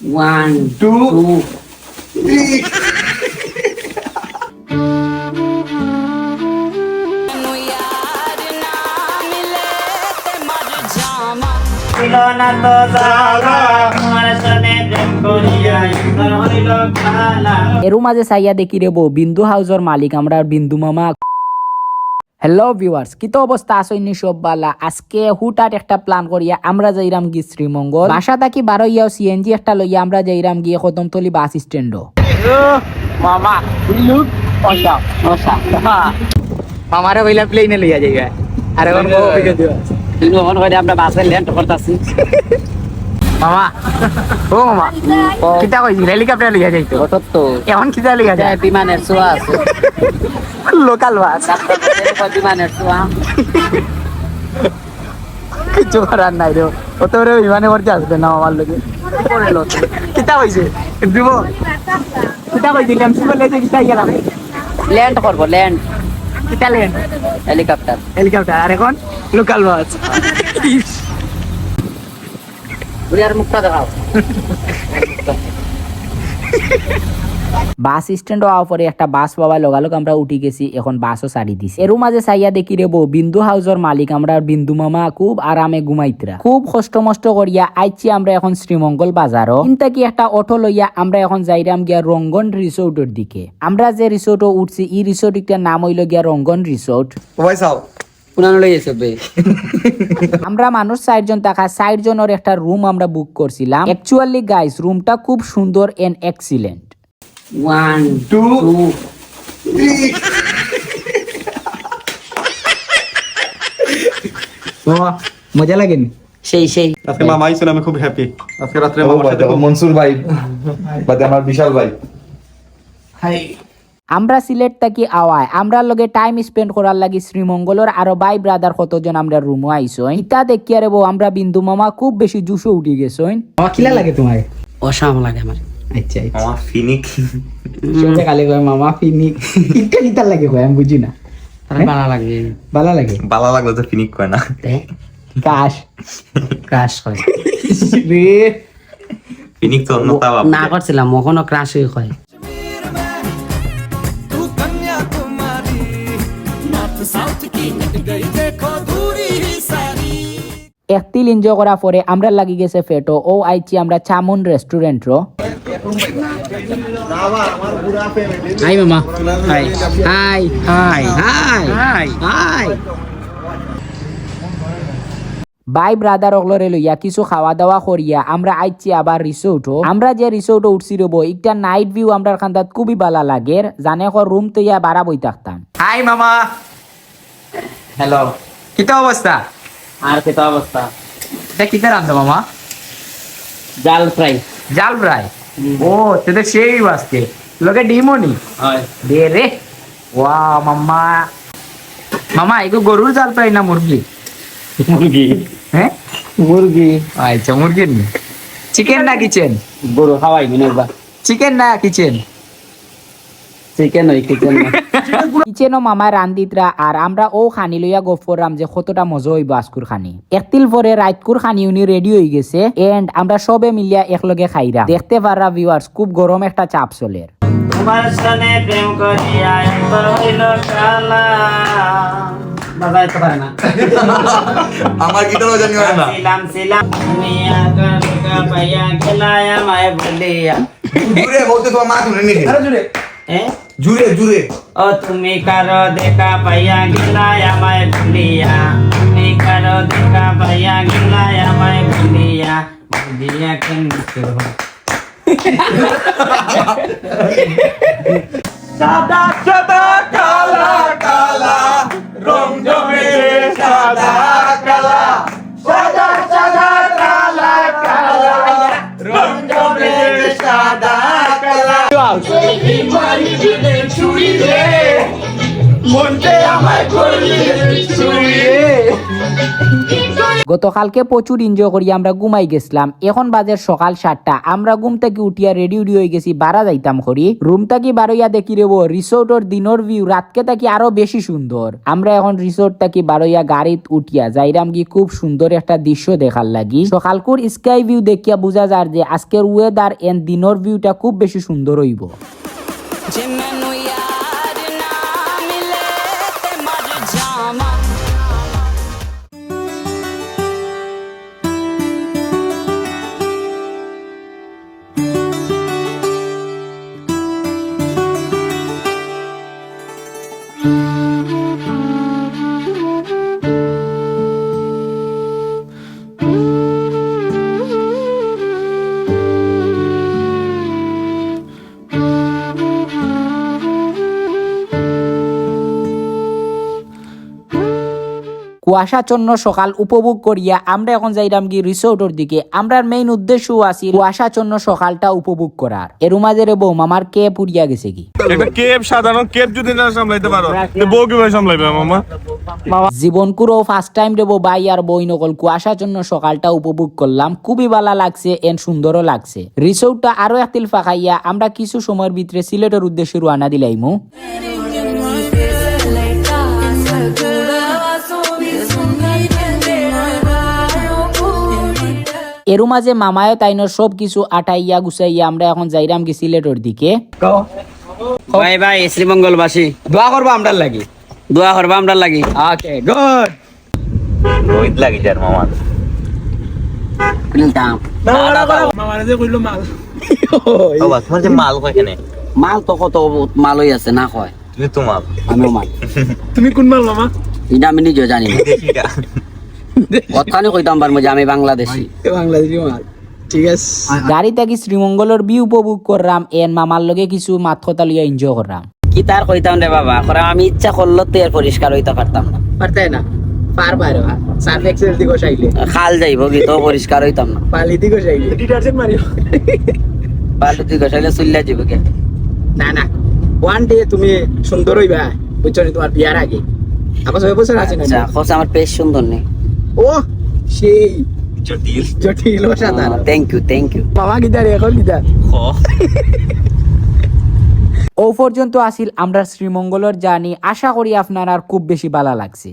One, Two. ছিল না তো খেলা। এরও মাঝে চাইয়া দেখি রে বউ বিন্দু হাউসর মালিক আমরা বিন্দু মামা হ্যালো ভিউয়ার্স কিতো অবস্থা? আসইনি সব বালা আজকে হুটাট একটা প্ল্যান করিয়া আমরা যাইরাম গি শ্রীমঙ্গল। বাসা থাকি বারো ইয়াও সিএনজি একটা লইয়া আমরা যাইরাম গিয়ে কদমতলি বাস স্ট্যান্ড মামা। মামারে বইলা প্লেনে লইয়া যাইবা। আর এখন বউ অভিজ্ঞ দিও কিন্তু এখন হয়তো আমরা বাসে ল্যান্ড করতেছি। মামা ও মামা কিতা কইছি হেলিকপ্টার লইয়া যাইতো। সত্য এখন কিতা লইয়া যায়? বিমানের ছোঁয়া আছে। লোকাল বাস কিছু করার নাই রে। ও তো বিমানে করতে আসবে না আমার লোকে। কিতা হইছে দিব। কিতা কই দিলাম সিবল লেতে কিতা গেলাম। ল্যান্ড করব ল্যান্ড। কিতা লেন হেলিকপ্টার। হেলিকপ্টার। আর এখন? Local bus. মুখটা দেখাও। বাস স্ট্যান্ড হওয়ার পরে একটা বাস পাওয়া লগালগ আমরা উঠি গেছি এখন বাসও সারি দিছি। এর মাঝে চাইয়া দেখি রে বউ বিন্দু হাউসর মালিক আমরা বিন্দু মামা খুব আরামে ঘুমাইতরা। খুব কষ্ট মষ্ট করিয়া আইছি আমরা এখন শ্রীমঙ্গল বাজারও। কিন্তু কি একটা অটো লইয়া আমরা এখন যাইরাম গিয়া রঙ্গন রিসোর্টের দিকে। আমরা যে রিসোর্টও উঠছি এই রিসোর্টটার নাম হইল গিয়া রঙ্গন রিসোর্ট। আমরা মানুষ চারজন থাকা চার জনের একটা রুম আমরা বুক করছিলাম। অ্যাকচুয়ালি গাইস রুমটা খুব সুন্দর and excellent one Two. Two মজা লাগেনি? সেই সেই। আজকে মামা আমি খুব হ্যাপি আজকে রাত্রে মামার সাথে খুব মনসুর ভাই। বাদে আমার বিশাল ভাই। আমরা সিলেট থাকি আওয়ায়। আমরা লগে টাইম স্পেন্ড করার লাগি শ্রীমঙ্গলের আরও ভাই ব্রাদার কতজন আমরা রুমও আইসইন? ইতা দেখিয়া রে বউ আমরা বিন্দু মামা খুব বেশি জুসো উঠি গেছইন মামা কিলা লাগে তোমার অসাম লাগে আমার। আচ্ছা আচ্ছা। মামা ফিনিক। সোজা কালে কয় মামা ফিনি ইটা কিতা লাগে কয় আমি বুঝি না। তার লাগে। ভালো লাগে? বালা লাগল তো ফিনিক কয় না। কাশ ক্রাশ। হয় রে। ফিনিক তো অন্য তাও না করছিলাম মখনও ক্রাশ একতিল এনজয় করার পরে আমরা লাগি গেছে ফেটো। ও আইছি আমরা চামুন রেস্টুরেন্ট রো। হাই মামা hi hi hi hi hi hi bye brother অগলরে লইয়া কিছু খাওয়া দাওয়া করিয়া আমরা আইছি আবার রিসোর্ট আমরা যে রিসোর্ট উঠছি রবো একটা নাইট ভিউ আমরা খান্দাত খুবই ভালো লাগে জানে রুম তো ইয়া বাড়া বই থাকতাম হাই মামা হ্যালো কিতা অবস্থা আর কেটা অবস্থা এটা কিতা রান্ধো মামা জাল ফ্রাই জাল ফ্রাই ও তেতে সেই বাসকে। লোকে ডিমনি? হয়। দে রে। ওয়া মাম্মা। মামা এগো গরুর জাল ফ্রাই না মুরগি? মুরগি। হ্যাঁ? মুরগি। আচ্ছা মুরগির নি। চিকেন না কিচেন গরু খাওয়াই মিনে চিকেন না কিচেন চিকেন ওই চিকেন কিচেনও মামা রান্দিতরা আর আমরা ও খানি লইয়া গপ করলাম যে কতটা মজা হইব আজকুর খানি। একতিল পরে রাইতকুর খানি উনি রেডি হয়ে গেছে এন্ড আমরা সবে মিলিয়া একলগে খাইরা দেখতে পাররা ভিউয়ার্স খুব গরম একটা চাপ চলে। তোমার সনে প্রেম করিয়া একবার হইল খেলা বাজাইতে পারে না। আমার গিটারও জানি হয় না। পাইয়া গেলায় বলতে তোমার মা শুনে? জুড়ে জুড়ে। ও তুমি কারও দেখা পাইয়া গেলায় আমায় ভুলিয়া তুমি কারও দেখা পাইয়া গেলায় আমায় ভুলিয়া ভুলিয়া কেন সাদা সাদা কালা কালা রং জমে। কালা ছুরি রে। মনতে আমায় করলি ছুরি গতকালকে প্রচুর এনজয় করি, আমরা ঘুমাই গেছিলাম। এখন বাজে সকাল সাতটা, আমরা ঘুম থেকে উঠিয়া রেডি উডি হয়ে গেছি, বারা যাইতাম করি রুম থাকি বারোইয়া দেখি রেবো রিসোর্টর দিনের ভিউ রাতকে থাকি আরও বেশি সুন্দর। আমরা এখন রিসোর্ট থাকি বারোইয়া গাড়িত উঠিয়া, যাইরাম কি খুব সুন্দর একটা দৃশ্য দেখার লাগি। সকালকুর স্কাই ভিউ দেখিয়া বোঝা যার যে আজকের ওয়েদার এন্ড দিনের ভিউটা খুব বেশি সুন্দর হইব। thank you কুয়াশাচ্ছন্ন সকাল উপভোগ করিয়া আমরা এখন যাইরাম কি রিসোর্টের দিকে। আমরার মেইন উদ্দেশ্য আছে কুয়াশাচ্ছন্ন সকালটা উপভোগ করার। এর মাঝে রে বউ মামার কে পুরিয়া গেছে কি কেপ সাধারণ কেপ যদি না সামলাইতে পারো বউ কীভাবে সামলাইবে মামা? জীবন কুরো ফার্স্ট টাইম রে বউ বাই আর বই নকল কুয়াশাচ্ছন্ন সকালটা উপভোগ করলাম। খুবই ভালো লাগছে এন সুন্দরও লাগছে। রিসোর্টটা আরও একতিল ফাঁকাইয়া আমরা কিছু সময়ের ভিতরে সিলেটের উদ্দেশ্যে রওনা দিলাইমু। এরু মাঝে মামায় তাইনোর সব কিছু আটাইয়া গুছাইয়া আমরা এখন যাইরাম কি সিলেটের দিকে। ভাই ভাই শ্রীমঙ্গলবাসী। দোয়া করব আমরা লাগি? দোয়া করবা আমরা লাগি। Okay good. রোহিত লাগি যার মামার। ও বাস তোমার যে মাল। কয় এখানে মাল তো কত মালই আছে না কয়? তুমি তো মাল। আমিও মাল। তুমি কোন মাল মামা? এটা আমি নিজেও জানি না। কথানি কইতাম পারব যে আমি বাংলাদেশি। বাংলাদেশি মাল। ঠিক আছে। গাড়ি থাকি শ্রীমঙ্গলের বি উপভোগ করলাম এন মামার লগে কিছু মাত কথা লিয়া এনজয় করলাম কি তার কইতাম রে বাবা? করে আমি ইচ্ছা করল তো এর পরিষ্কার হইতে পারতাম না। পারতে না। পার পার সার্ফ এক্সেল দিকে চাইলে খাল যাইব কি তো পরিষ্কার হইতাম না। পালি দিকে চাইলে ডিটারজেন্ট মারিও। বালু তুই গসাইলে চুল্লা যাব কে? না না। ওয়ান ডে তুমি সুন্দর হইবা বুঝছ তোমার বিয়ার আগে। আমার ছয় বছর আছে না? আচ্ছা আমার পেশ সুন্দর নেই। ও সেই জটিল। জটিল সাঁতার থ্যাংক ইউ থ্যাংক ইউ বাবা গিটার এখন ও পর্যন্ত আসিল আমরা শ্রীমঙ্গলর জানি আশা করি আপনার আর খুব বেশি ভালো লাগছে।